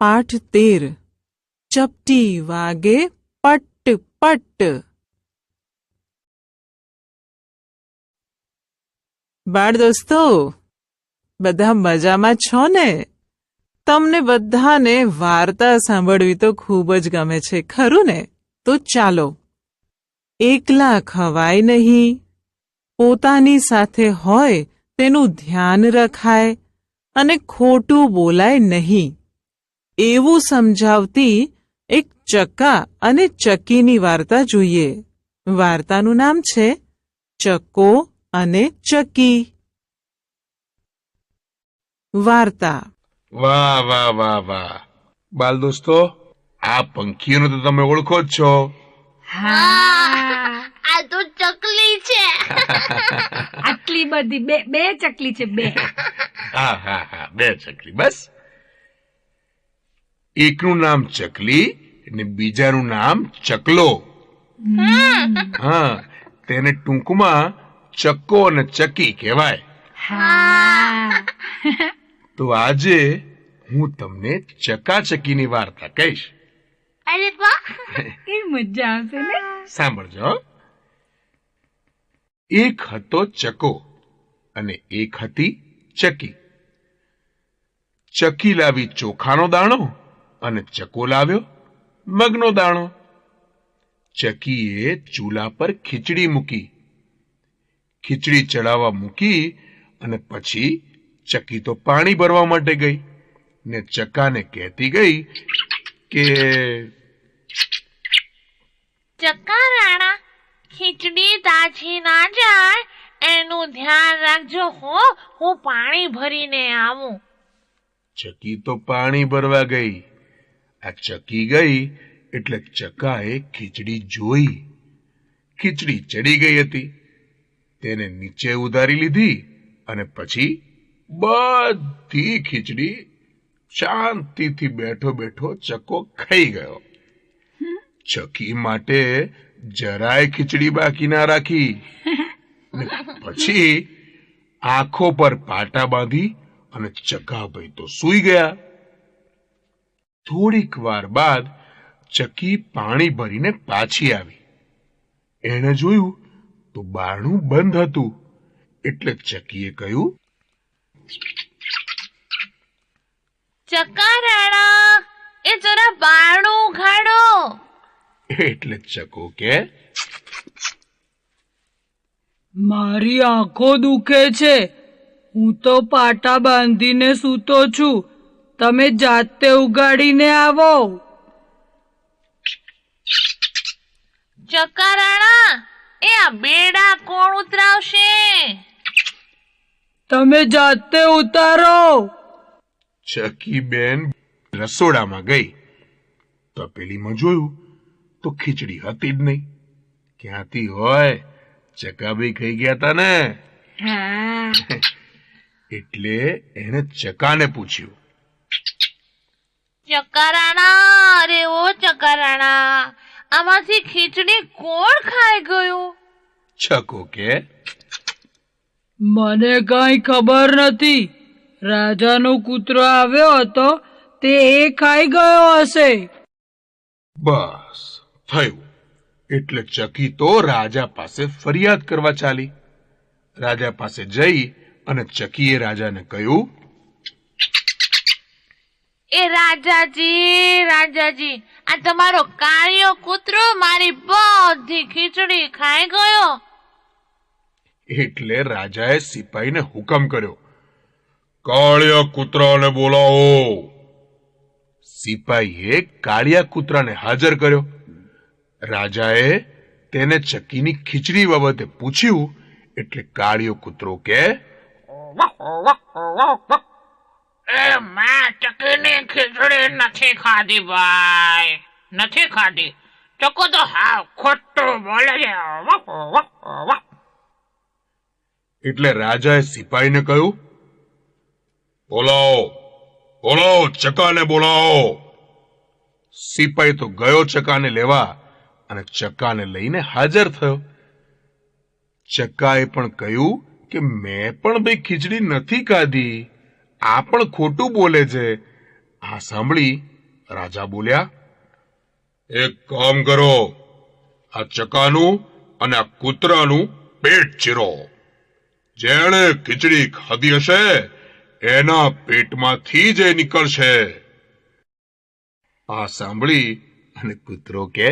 પાઠ તેર ચપટી વાગે પટ પટ. બાળ દોસ્તો બધા મજામાં છો ને? તમને બધાને વાર્તા સાંભળવી તો ખૂબ જ ગમે છે, ખરું ને? તો ચાલો. એકલા ખવાય નહીં. પોતાની સાથે હોય તેનું ધ્યાન રખાય અને ખોટું બોલાય નહીં. એવું સમજાવતી એક ચક્કા અને ચક્કીની વાર્તા જોઈએ. વાર્તાનું નામ છે ચક્કો અને ચક્કી. વાર્તા. વાહ વાહ વાહ વાહ. બાલ દોસ્તો આ પંખીઓને તો તમે ઓળખો જ છો. આ તો ચકલી છે. આટલી બધી બે બે ચકલી છે બે. હા હા હા બે ચકલી બસ. એકનું નામ ચકલી અને બીજાનું નામ ચકલો. હા તેને ટૂંકમાં ચક્કો અને ચકી કહેવાય. તો આજે હું તમને ચકાચકીની વાર્તા કહીશ. અરે વાહ એ મજા આવશે ને. સાંભળજો એક હતો ચકો અને એક હતી ચકી. ચકી લાવી ચોખાનો દાણો અને ચકો લાવ્યો મગનો દાણો. ચકીએ ચૂલા પર ખીચડી મૂકી. ખીચડી ચડાવવા મૂકી અને પછી ચકી તો પાણી ભરવા માટે ગઈ ને ચકાને કહેતી ગઈ કે ચક્કા રાણા ખીચડી તાજી ના જાય એનું ધ્યાન રાખજો હો હું પાણી ભરીને આવું. ચકી તો પાણી ભરવા ગઈ. આ ચકી ગઈ એટલે ચકાએ ખીચડી જોઈ. ખીચડી ચડી ગઈ હતી. તેને નીચે ઉધારી લીધી અને પછી બધી ખીચડી શાંતિથી બેઠો બેઠો ચકો ખાઈ ગયો. ચકી માટે જરાય ખીચડી બાકી ના રાખી. પછી આંખો પર પાટા બાંધી અને ચકાભાઈ તો સૂઈ ગયા. થોડીક વાર બાદ ચકી પાણી ભરીને પાછી આવી. એણે જોયું તો બારણું બંધ હતું. એટલે ચકીએ કહ્યું ચક્કા રાણા એ જરા બારણું ઉઘાડો. એટલે ચકો કે મારી આંખો દુખે છે. હું તો પાટા બાંધીને સૂતો છું. તમે જાતે ઉગાડીને આવો. ચકારાણા એ આ બેડા કોણ ઉતરાવશે? તમે જાતે ઉતારો. ચકી બેન રસોડામાં ગઈ. તપેલીમાં જોયું તો ખીચડી હતી જ નહીં. ક્યાંથી હોય? ચકાભાઈ ખાઈ ગયા તા ને. એટલે એને ચકાને પૂછ્યું. ચક્કા રાણા અરે ઓ ચકારાણા આમાંથી ખીચડી કોણ ખાઈ ગયું? છકો કે? મને કઈ ખબર નથી. રાજાનો કૂતરો આવ્યો હતો તે એ ખાઈ ગયો હશે. બસ થયું. એટલે ચકી તો રાજા પાસે ફરિયાદ કરવા ચાલી. રાજા પાસે જઈ અને ચકીએ રાજાને કહ્યું એ રાજાજી રાજાજી આ તમારો કાળિયો કૂતરો મારી બધી ખીચડી ખાઈ ગયો. એટલે રાજાએ સિપાહીને હુકમ કર્યો કાળિયા કૂતરાને બોલાવો. સિપાહીએ કાળિયા કૂતરાને હાજર કર્યો. રાજાએ તેને ચકીની ખીચડી બાબતે પૂછ્યું એટલે કાળિયો કૂતરો કે એ મેં એટલે રાજાએ સિપાહીને કહ્યું, બોલાવો બોલાવો, ચકાને બોલાવો. સિપાહી તો ગયો ચકાને લેવા અને ચકાને લઈને હાજર થયો. ચકાએ પણ કહ્યું કે મેં પણ ભાઈ ખીચડી નથી ખાધી. આ પણ ખોટું બોલે છે આ સાંભળી રાજા બોલ્યા એક કામ કરો આ ચકાનું અને આ કૂતરાનું પેટ ચીરો જેણે ખીચડી ખાધી હશે એના પેટમાંથી જ નીકળશે આ સાંભળી અને કૂતરો કે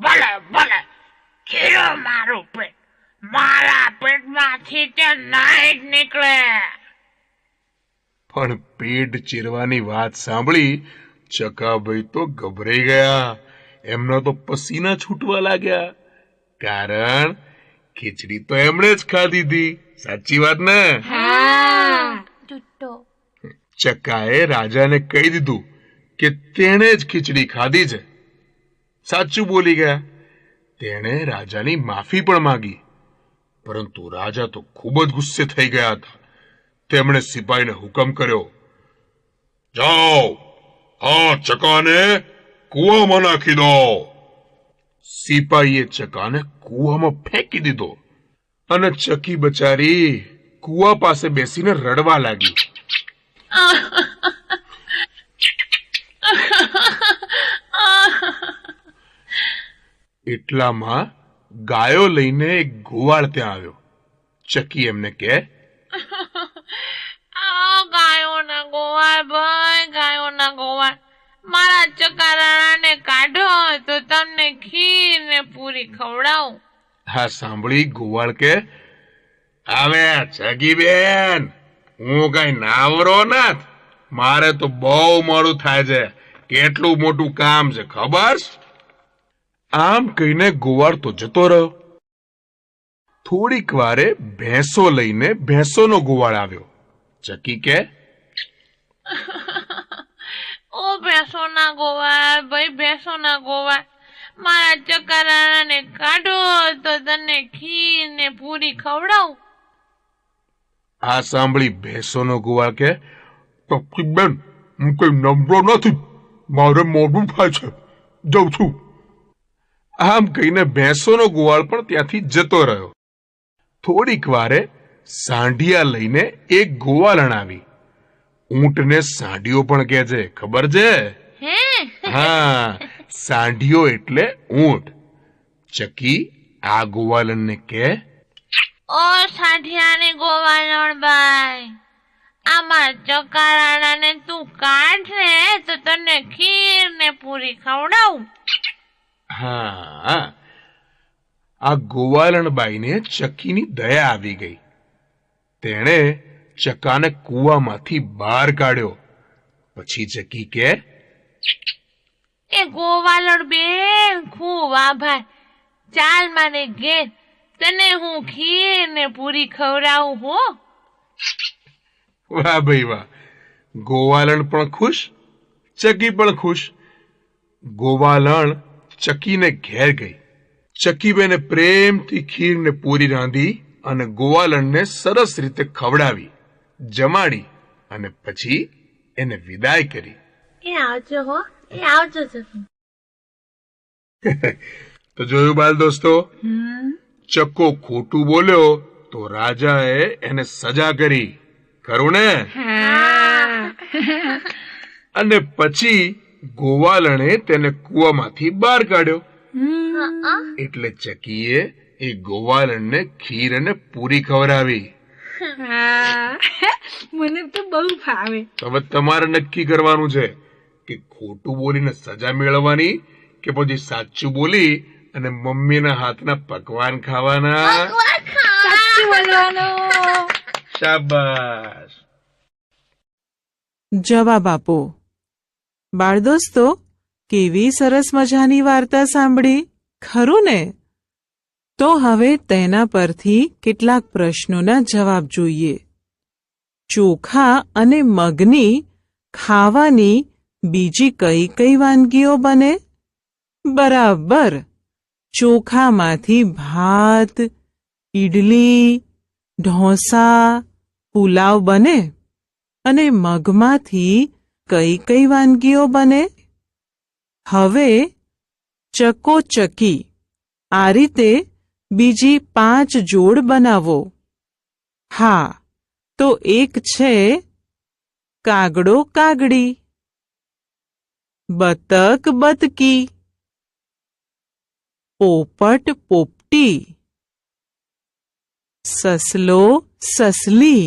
ભલે ભલે ખીરો મારું પેટ પેટમાંથી તે લાઈટ નીકળે. પણ પેટ ચીરવાની વાત સાંભળી ચકાભાઈ તો ગભરાઈ ગયા. એમના તો પસીના છૂટવા લાગ્યા. કારણ ખીચડી તો એમણે જ ખાધી હતી. સાચી વાત ને? ચકાએ રાજાને કહી દીધું કે તેણે જ ખીચડી ખાધી છે. સાચું બોલી ગયા. તેણે રાજાની માફી પણ માંગી. પરંતુ રાજા તો ખૂબ જ ગુસ્સે થઈ ગયા હતા. તેમણે સિપાહીને હુકમ કર્યો જાઓ આ ચકાને કૂવામાં નાખી દો. સિપાહીએ ચકાને કૂવામાં ફેંકી દીધો અને ચકી બચારી કૂવા પાસે બેસીને રડવા લાગી. એટલામાં ગાયો લઈને એક ગોવાળ ત્યાં આવ્યો. ચકી એમને કે આ ગાયોના ગોવાળ ભાઈ ગાયોના ગોવાળ. મારા ચકારાણાને કાઢો તો તમને ખીર ને પૂરી ખવડાવું. હા સાંભળી ગોવાળ કે આવે ચગી બેન હું કઈ નાવરો નથી. મારે તો બહુ મોડું થાય છે. કેટલું મોટું કામ છે ખબર છે? આમ કહીને ગોવાળ તો જતો રહ્યો. થોડીક વારે ભેંસો લઈને ભેંસોનો ગોવાળ આવ્યો. ચકી કે ઓ ભેંસોના ગોવાળ ભાઈ ભેંસોના ગોવાળ મારા ચકારાણાને કાઢો તો તને ખીર ને પૂરી ખવડાવું. આ સાંભળી ભેંસોનો ગોવાળ કે ચકી બેન હું કઈ નમરો નથી. મારે મોઢું થાય છે. જઉં છું. આમ કહીને ભેંસોનો ગોવાળ પણ ત્યાંથી જતો રહ્યો. થોડીક વારે સાંઢિયા લઈને એક ગોવાલણ આવી ઊંટને સાંઢિયો પણ કહે છે ખબર છે? હા? સાંઢિયો એટલે ઊંટ. ચકી આ ગોવાલણને કે ઓ સાંઢિયાને ગોવાલણ ભાઈ આમાં ચકારાણાને તું કાઢ ને તો તને ખીર ને પૂરી ખવડાવું. હા. આ ગોવાલણબાઈને ચકીની દયા આવી ગઈ. તેણે ચકાને કૂવામાંથી બહાર કાઢ્યો. પછી ચકી કે એ ગોવાલણ બેન ખૂબ આભાર. ચાલ મારે ઘેર. તને હું ખીર ને પૂરી ખવડાવું હો. વાહ ભાઈ વાહ. ગોવાલણ પણ ખુશ ચકી પણ ખુશ. ગોવાલણ ચકીને ઘેર ગઈ. ચકીબેને પ્રેમથી ખીરને પૂરી રાંધી અને ગોવાલણને સરસ રીતે ખવડાવી જમાડી અને પછી એને વિદાય કરી. એ આવજો હો એ આવજો તો જોયું બાલ દોસ્તો? ચક્કો ખોટું બોલ્યો તો રાજાએ એને સજા કરી. ખરું ને? અને પછી ગોવાલણે તેને કૂવામાંથી બહાર કાઢ્યો. એટલે ચકીએ એ ગોવાલણને ખીર અને પૂરી ખવડાવી. મને તો બહુ ફાવે. હવે તમારે નક્કી કરવાનું છે કે ખોટું બોલીને સજા મેળવવાની કે પછી સાચું બોલી અને મમ્મીના હાથના પકવાન ખાવાના? સાચું બોલવાનું. શાબાશ. જવાબ આપો. બાળદોસ્તો, કેવી સરસ મજાની વાર્તા સાંભળી? ખરું ને? તો હવે તેના પરથી કેટલાક પ્રશ્નોના જવાબ જોઈએ. ચોખા અને મગની ખાવાની બીજી કઈ કઈ વાનગીઓ બને? બરાબર. ચોખામાંથી ભાત, ઈડલી, ઢોસા, પુલાવ બને? અને મગમાંથી કઈ કઈ વાનગીઓ બને હવે ચકોચકી આ રીતે બીજી પાંચ જોડ બનાવો હા તો એક છે કાગડો કાગડી બતક બતકી પોપટ પોપટી સસલો સસલી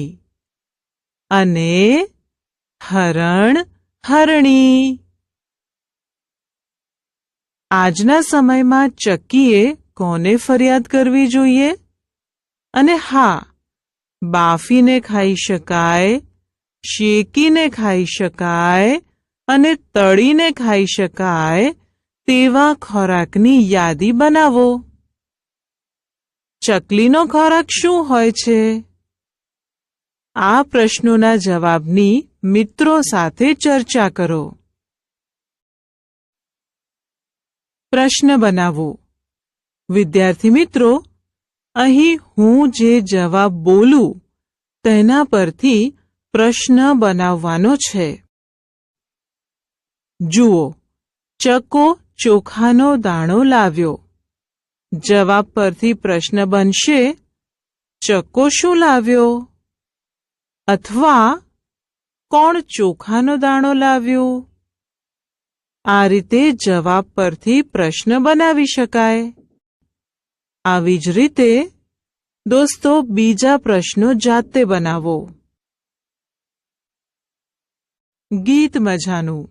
અને હરણ હરણી. આજના સમયમાં ચક્કીએ કોને ફરિયાદ કરવી જોઈએ? અને હા, બાફીને ખાઈ શકાય, શેકીને ખાઈ શકાય અને તળીને ખાઈ શકાય તેવા ખોરાકની યાદી બનાવો. ચકલીનો ખોરાક શું હોય છે? આ પ્રશ્નોના જવાબની મિત્રો સાથે ચર્ચા કરો. પ્રશ્ન બનાવો. વિદ્યાર્થી મિત્રો, અહીં હું જે જવાબ બોલું, તેના પરથી પ્રશ્ન બનાવવાનો છે. જુઓ, ચકો ચોખાનો દાણો લાવ્યો. જવાબ પરથી પ્રશ્ન બનશે, ચકો શું લાવ્યો? અથવા કોણ ચોખાનો દાણો લાવ્યો? આ રીતે જવાબ પરથી પ્રશ્ન બનાવી શકાય. આવી જ રીતે, દોસ્તો, બીજા પ્રશ્નો જાતે બનાવો. ગીત મજાનું.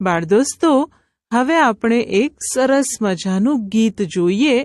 બાળ દોસ્તો હવે આપણે એક સરસ મજાનું ગીત જોઈએ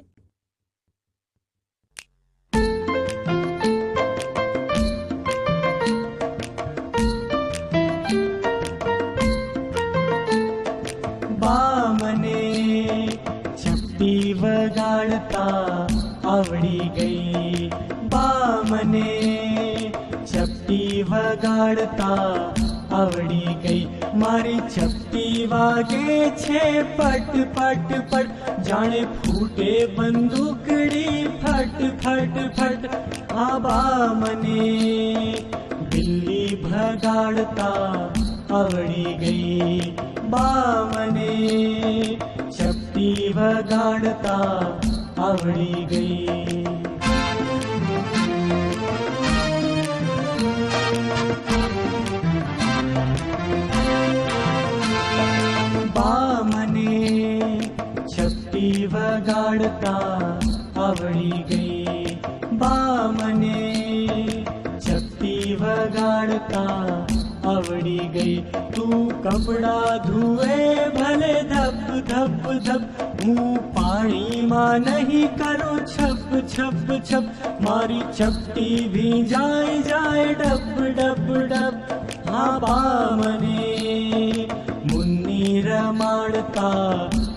વગાડતા આવડી ગઈ મારી છપટી વાગે છે પટ પટ પટ જાણે ફૂટે બંદૂકડી ફટ ફટ ફટ આ બા મને બિલ્લી ભગાડતા આવડી ગઈ બા મને છપટી વગાડતા આવડી ગઈ शिव गाडता आवळी गई. बामने शक्ति वगाडता आवडी गई. तू कपडा धुए भले धप धप धप. मुँह पाणी मा नहीं करो छप छप छप. मारी चप्ति भी जाए जाए डप डप डप. हाँ बामने मुन्नी रमा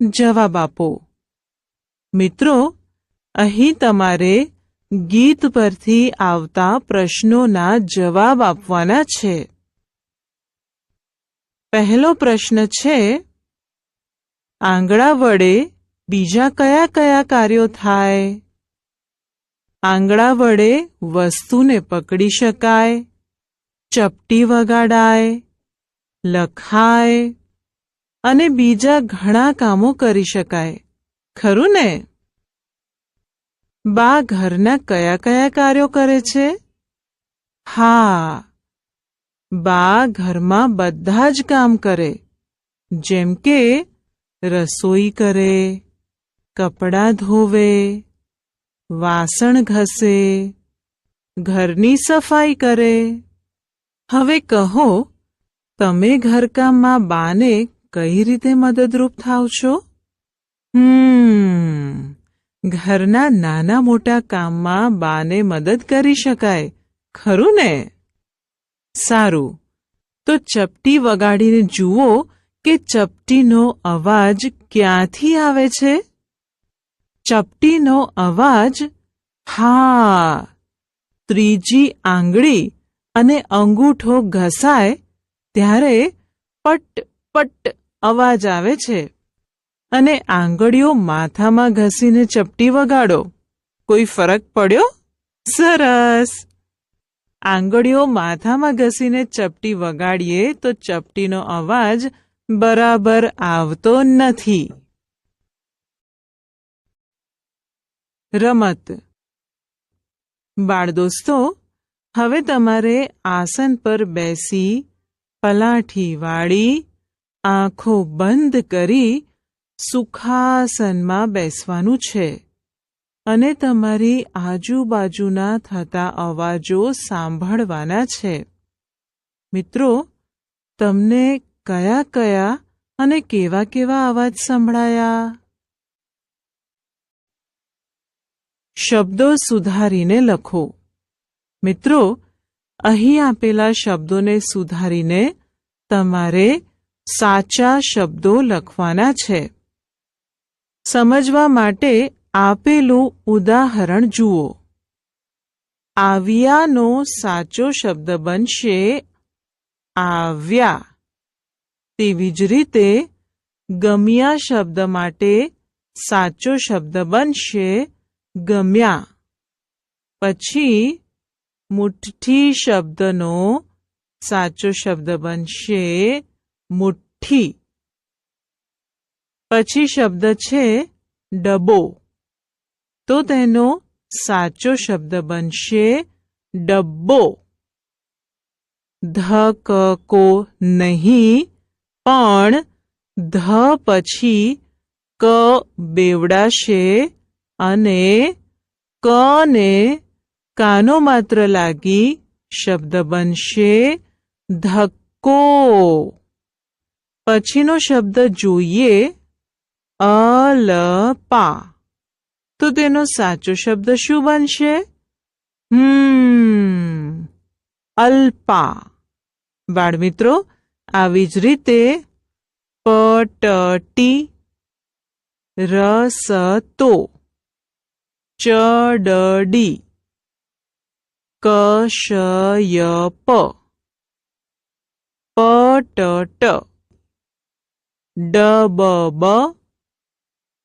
જવાબ આપો. મિત્રો, અહીં તમારે ગીત પરથી આવતા પ્રશ્નોના જવાબ આપવાના છે. પહેલો પ્રશ્ન છે, આંગળા વડે બીજા કયા કયા કાર્યો થાય? આંગળા વડે વસ્તુને પકડી શકાય, ચપટી વગાડાય, લખાય અને બીજા ઘણા કામો કરી શકાય. ખરું ને? બા ઘરના કયા કયા કાર્યો કરે છે? હા. બા ઘરમાં બધા જ કામ કરે. જેમ કે રસોઈ કરે, કપડાં ધોવે, વાસણ ઘસે, ઘરની સફાઈ કરે. હવે કહો, તમે ઘરકામમાં બાને કઈ રીતે મદદરૂપ થાવ છો? હમ. ઘરના નાના મોટા કામમાં બાને મદદ કરી શકાય. ખરું ને? સારું. તો ચપટી વગાડીને જુઓ કે ચપટીનો અવાજ ક્યાંથી આવે છે? ચપટીનો અવાજ, હા. ત્રીજી આંગળી અને અંગૂઠો ઘસાય ત્યારે પટ પટ અવાજ આવે છે. અને આંગળીઓ માથામાં ઘસીને ચપટી વગાડો. કોઈ ફરક પડ્યો? સરસ. આંગળીઓ માથામાં ઘસીને ચપટી વગાડીએ તો ચપટીનો અવાજ બરાબર આવતો નથી. રમત. બાળદોસ્તો, હવે તમારે આસન પર બેસી પલાઠી વાળી આંખો બંધ કરી સુખાસનમાં બેસવાનું છે અને તમારી આજુબાજુના થતા અવાજો સાંભળવાના છે. મિત્રો, તમને કયા કયા અને કેવા કેવા અવાજ સંભળાયા? શબ્દો સુધારીને લખો. મિત્રો, અહીં આપેલા શબ્દોને સુધારીને તમારે સાચા શબ્દો લખવાના છે. સમજવા માટે આપેલું ઉદાહરણ જુઓ. આવ્યાનો સાચો શબ્દ બનશે. આવ્યા. તેવી જ રીતે, ગમ્યા શબ્દ માટે સાચો શબ્દ બનશે. ગમ્યા. પછી, મુઠ્ઠી શબ્દનો સાચો શબ્દ બનશે. મુઠ્ઠી પછી શબ્દ છે ડબો તો તેનો સાચો શબ્દ બનશે ડબ્બો ધ ક કો નહીં પણ ધ પછી ક બેવડાશે અને ક ને કાનો માત્ર લાગી શબ્દ બનશે ધક્કો પછીનો શબ્દ જોઈએ, અલપા. તો તેનો સાચો શબ્દ શું બનશે? હમ, અલ્પા. બાળમિત્રો, આવી જ રીતે પટટી રસતો. ચડડી કશયપ. પટટ ડબબ,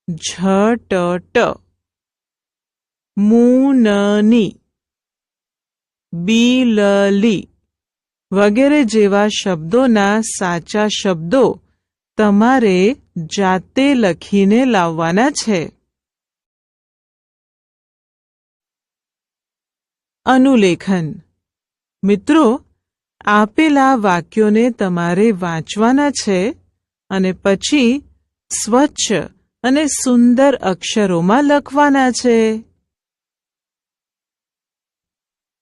ઝટટ, મૂનની, બીલલી વગેરે જેવા શબ્દોના સાચા શબ્દો તમારે જાતે લખીને લાવવાના છે. અનુલેખન. મિત્રો, આપેલા વાક્યોને તમારે વાંચવાના છે. અને પછી સ્વચ્છ અને સુંદર અક્ષરોમાં લખવાના છે.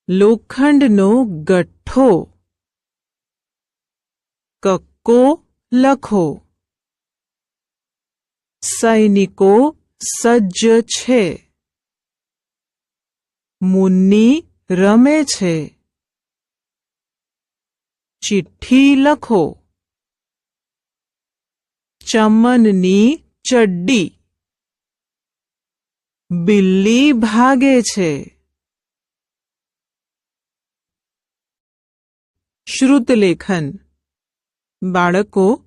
લોખંડનો ગઠ્ઠો. કક્કો લખો. સૈનિકો સજ્જ છે. મુન્ની રમે છે. ચિઠ્ઠી લખો. ચમનની ચડ્ડી. બિલ્લી ભાગે છે. શ્રુતલેખન. બાળકો,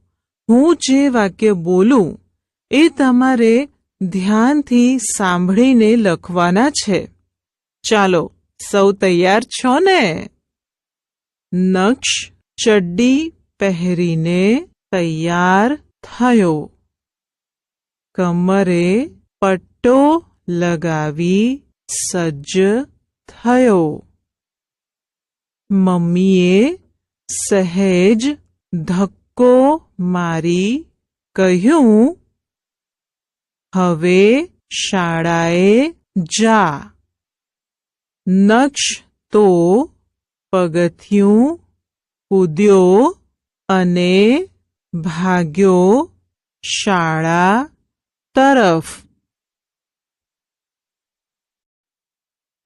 હું જે વાક્ય બોલું, એ તમારે ધ્યાનથી સાંભળીને લખવાના છે. ચાલો, સૌ તૈયાર છો ને? નક્ષ ચડ્ડી પહેરીને તૈયાર થયો. કમરે પટ્ટો લગાવી સજ્જ થયો. મમ્મીએ સહેજ ધક્કો મારી કહ્યું, હવે શાળાએ જા. નક્ષ તો પગથિયું કૂદ્યો અને ભાગ્યો શાળા તરફ.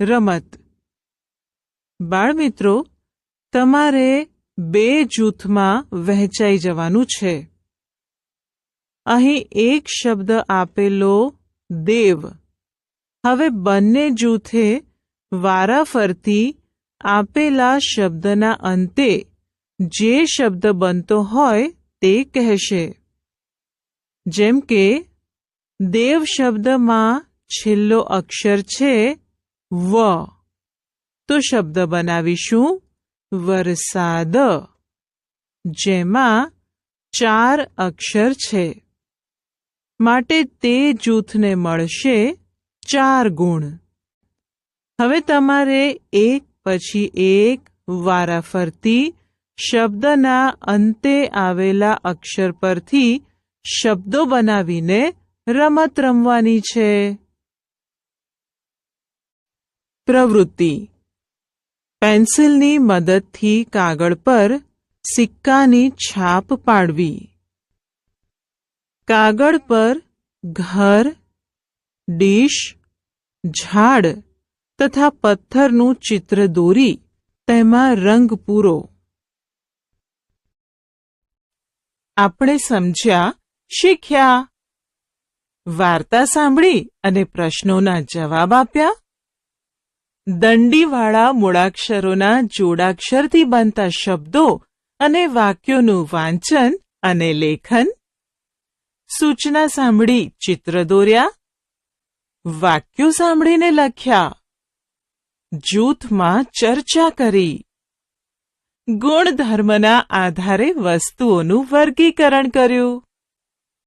રમત. બાળમિત્રો, તમારે બે જૂથમાં વહેંચાઈ જવાનું છે. અહીં એક શબ્દ આપેલો દેવ. હવે બંને જૂથે વારાફરતી આપેલા શબ્દના અંતે જે શબ્દ બનતો હોય તે કહેશે, જેમ કે, દેવ શબ્દમાં છેલ્લો અક્ષર છે, વ. તો શબ્દ બનાવીશું, વરસાદ, જેમાં ચાર અક્ષર છે. માટે તે જૂથને મળશે ચાર ગુણ. હવે તમારે એક પછી એક વારાફરતી શબ્દના અંતે આવેલા અક્ષર પરથી શબ્દો બનાવીને રમત રમવાની છે. પ્રવૃત્તિ. પેન્સિલની મદદથી કાગળ પર સિક્કાની છાપ પાડવી. કાગળ પર ઘર, ડીશ, ઝાડ તથા પથ્થરનું ચિત્ર દોરી તેમાં રંગ પૂરો. આપણે સમજ્યા, શીખ્યા. વાર્તા સાંભળી અને પ્રશ્નોના જવાબ આપ્યા. દંડીવાળા મૂળાક્ષરોના જોડાક્ષરથી બનતા શબ્દો અને વાક્યોનું વાંચન અને લેખન. સૂચના સાંભળી, ચિત્ર દોર્યા. વાક્યો સાંભળીને લખ્યા. જૂથમાં ચર્ચા કરી. ગુણધર્મના આધારે વસ્તુઓનું વર્ગીકરણ કર્યું.